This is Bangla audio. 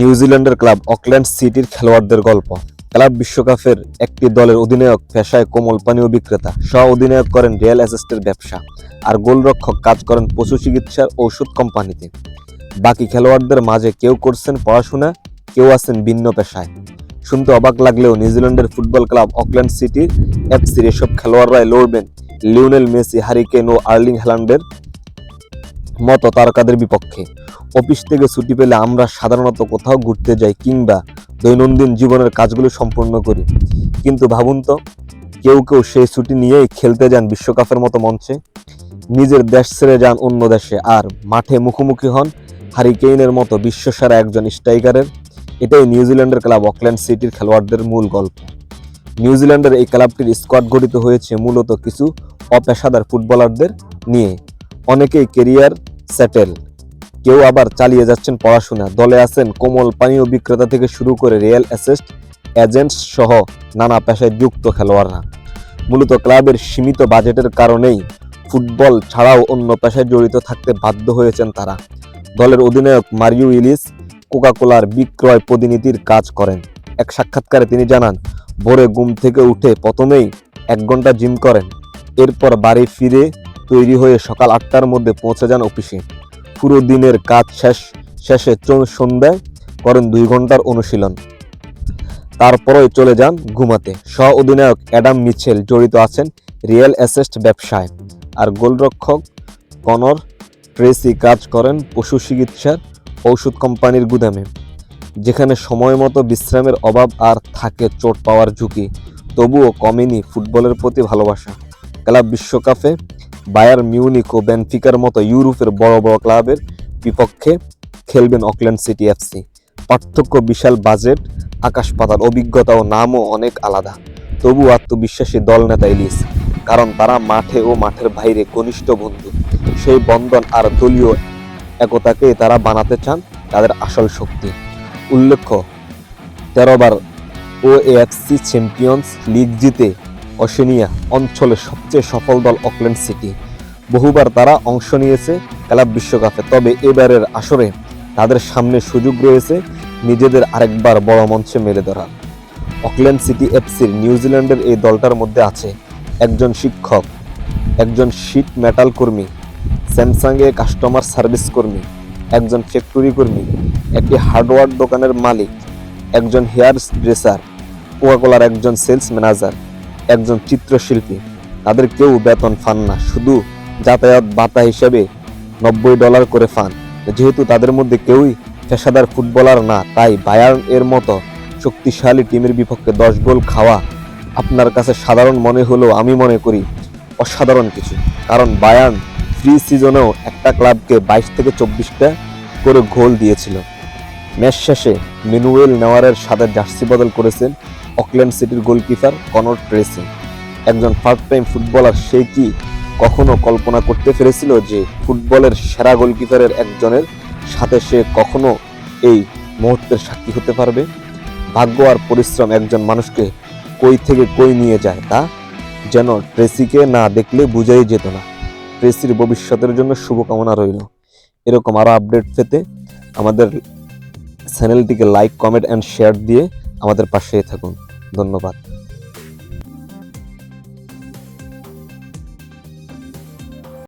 নিউজিল্যান্ডের ক্লাব অকল্যান্ড সিটির খেলোয়াড়দের গল্প। ক্লাব বিশ্বকাপের একটি দলের অধিনায়ক, পেশায় কোমল পানীয় বিক্রেতা। সহ অধিনায়ক করেন রিয়েল অ্যাসেস্টের ব্যবসা, আর গোলরক্ষক কাজ করেন পশু চিকিৎসার ঔষধ কোম্পানিতে। বাকি খেলোয়াড়দের মাঝে কেউ করছেন পড়াশোনা, কেউ আছেন ভিন্ন পেশায়। শুনতে অবাক লাগলেও নিউজিল্যান্ডের ফুটবল ক্লাব অকল্যান্ড সিটি এফসির এসব খেলোয়াড়রাই লড়বেন লিওনেল মেসি হারিকেন ও আর্লিং হ্যালান্ডের মতো তারকাদের বিপক্ষে। অফিস থেকে ছুটি পেলে আমরা সাধারণত কোথাও ঘুরতে যাই কিংবা দৈনন্দিন জীবনের কাজগুলো সম্পূর্ণ করি। কিন্তু ভাবুন তো, কেউ কেউ সেই ছুটি নিয়েই খেলতে যান বিশ্বকাপের মতো মঞ্চে। নিজের দেশ ছেড়ে যান অন্য দেশে আর মাঠে মুখোমুখি হন হারিকেইনের মতো বিশ্বসেরা একজন স্ট্রাইকারের। এটাই নিউজিল্যান্ডের ক্লাব অকল্যান্ড সিটির খেলোয়াড়দের মূল গল্প। নিউজিল্যান্ডের এই ক্লাবটির স্কোয়াড গঠিত হয়েছে মূলত কিছু অপেশাদার ফুটবলারদের নিয়ে। অনেকেই কেরিয়ার সেটেল। কেউ আবার চালিয়ে যাচ্ছেন পড়াশোনা। দলে আছেন কোমল পানীয় বিক্রেতা থেকে শুরু করে রিয়েল অ্যাসেস্ট এজেন্টস সহ নানা পেশায় যুক্ত খেলোয়াড়রা। মূলত ক্লাবের সীমিত বাজেটের কারণেই ফুটবল ছাড়াও অন্য পেশায় জড়িত থাকতে বাধ্য হয়েছেন তারা। দলের অধিনায়ক মারিও ইলিস কোকাকোলার বিক্রয় প্রতিনিধির কাজ করেন। এক সাক্ষাৎকারে তিনি জানান, ভোরে ঘুম থেকে উঠে প্রথমেই এক ঘণ্টা জিম করেন। এরপর বাড়ি ফিরে তৈরি হয়ে সকাল আটটার মধ্যে পৌঁছে যান অফিসে। পুরো দিনের কাজ শেষ, শেষে সন্ধ্যায় করেন দুই ঘণ্টার অনুশীলন। তারপরে চলে যান ঘুমাতে। সহ অধিনায়ক অ্যাডাম মিচেল জড়িত আছেন রিয়েল অ্যাসেস্ট ব্যবসায়। আর গোলরক্ষক কনর ট্রেসি কাজ করেন পশু চিকিৎসার ঔষধ কোম্পানির গুদামে। যেখানে সময় মতো বিশ্রামের অভাব আর থাকে চোট পাওয়ার ঝুঁকি। তবুও কমেনি ফুটবলের প্রতি ভালোবাসা। ক্লাব বিশ্বকাপে বায়ার মিউনিক ও বেনফিকার মতো ইউরোপের বড় বড় ক্লাবের বিপক্ষে খেলবেন অকল্যান্ড সিটি এফসি। পার্থক্য বিশাল বাজেট, আকাশ পাতাল অভিজ্ঞতা ও নামও অনেক আলাদা। তবু আত্মবিশ্বাসী দল নেতা ইলিস, কারণ তারা মাঠে ও মাঠের বাইরে ঘনিষ্ঠ বন্ধু। সেই বন্ধন আর দলীয় একতাকে তারা বানাতে চান তাদের আসল শক্তি। উল্লেখ্য তেরোবার ও এএফসি চ্যাম্পিয়ন্স লিগ জিতে অসেনিয়া অঞ্চলের সবচেয়ে সফল দল অকল্যান্ড সিটি। বহুবার তারা অংশ নিয়েছে ক্লাব বিশ্বকাপে, তবে এবারের আসরে তাদের সামনে সুযোগ রয়েছে নিজেদের আরেকবার বড় মঞ্চে মেলে ধরার। অকল্যান্ড সিটি এফসির নিউজিল্যান্ডের এই দলটার মধ্যে আছে একজন শিক্ষক, একজন শিট মেটাল কর্মী, স্যামসাংয়ে কাস্টমার সার্ভিস কর্মী, একজন ফ্যাক্টরি কর্মী, একটি হার্ডওয়্যার দোকানের মালিক, একজন হেয়ার ড্রেসার, কোকাকোলার একজন সেলস ম্যানেজার একজন চিত্রশিল্পী। তাদের কেউ বেতন পান না, শুধু যাতায়াত ভাতা হিসেবে নব্বই ডলার করে পান। যেহেতু তাদের মধ্যে কেউই পেশাদার ফুটবলার না, তাই বায়ার্ন এর মতো শক্তিশালী টিমের বিপক্ষে দশ গোল খাওয়া আপনার কাছে সাধারণ মনে হলেও আমি মনে করি অসাধারণ কিছু। কারণ বায়ার্ন প্রি সিজনেও একটা ক্লাবকে বাইশ থেকে চব্বিশটা করে গোল দিয়েছিল। ম্যাচ শেষে মেনুয়েল নেওয়ারের সাথে জার্সি বদল করেছেন অকল্যান্ড সিটির গোলকিপার কনর ট্রেসি। একজন ফার্স্ট টাইম ফুটবলার সে কি কখনো কল্পনা করতে পেরেছিল যে ফুটবলের সেরা গোলকিপারের একজনের সাথে সে কখনো এই মুহূর্তের সাক্ষী হতে পারবে? ভাগ্য আর পরিশ্রম একজন মানুষকে কই থেকে কই নিয়ে যায় তা যেন ট্রেসিকে না দেখলে বুঝাই যেত না। ট্রেসির ভবিষ্যতের জন্য শুভকামনা রইল। এরকম আরও আপডেট পেতে আমাদের চ্যানেলটিকে লাইক কমেন্ট অ্যান্ড শেয়ার দিয়ে আমাদের পাশে থাকুন। ধন্যবাদ।